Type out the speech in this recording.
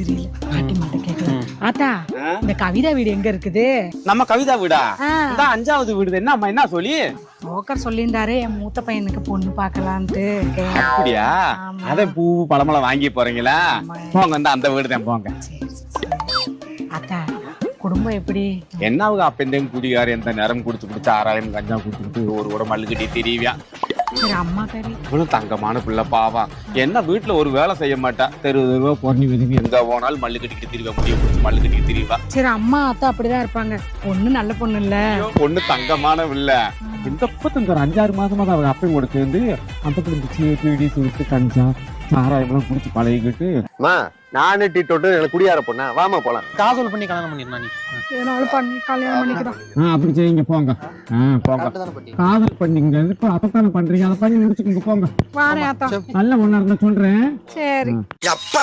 தெரியல பாட்டி மட்டும் கேட்கலாம். ஆத்தா இந்த கவிதா வீடு எங்க இருக்குது? நம்ம கவிதா வீடா. இந்த அஞ்சாவது வீடு. என்ன அம்மா என்ன சொல்லி? புரோக்கர் சொல்லியிருந்தாரு. என் மூத்த பையனுக்கு பொண்ணு பார்க்கலான்ட்டு அப்படியா. அத பூ பழமெல்லாம் வாங்கி போறீங்களா. போங்க இந்த அந்த வீடு தான் போங்க. அத்தா குடும்பம் எப்படி? என்ன அவங்க அப்பந்தையும் குடிகார எந்த நேரம் குடிச்சு குடிச்சு ஆறாயிரம் கஞ்சா குடிச்சுட்டு ஒரு கூட மல்லுக்கட்டி தெரியவியா இவனும் தங்கமான பிள்ளை பாவம். என்ன வீட்டுல ஒரு வேலை செய்ய மாட்டா? தெரு தெருவா பொறணி விதுவி எங்க போனாலும் மல்லு கட்டிக்கிட்டு திரிவா முடிய பிடிச்சி மல்லு கட்டிக்கிட்டு திரிவா. சரி அம்மா அத்தா அப்படிதான் இருப்பாங்க. பொண்ணு நல்ல பொண்ணு இல்ல. பொண்ணு தங்கமான பிள்ளை. இந்த பத்தங்க ஒரு அஞ்சாறு மாசமா தான் அவங்க அப்பையும் கூட சேர்ந்து அந்த பிள்ளை பீடி சுருட்டு கஞ்சா சாராயம்லாம் குடிச்சு பழகிக்கிட்டு அம்மா நானு டீ தொட்டு எனக்கு குடியார பொண்ணா. வாமா போலாம். காதல் பண்ணி கல்யாணம் பண்ணிருந்தா நீ. பண்ணி கல்யாணம் பண்ணிக்கிறோம் ஆ அப்படி செய்யுங்க போங்க. ஆ போங்க. காதல் பண்ணீங்க இப்போ அப்பத்தானே பண்றீங்க? அதை பண்ணி முடிச்சுக்கோங்க போங்க. வாரேன் அத்தா. நல்ல ஒண்ணா இருந்தா சொல்றேன். சரி. அப்பா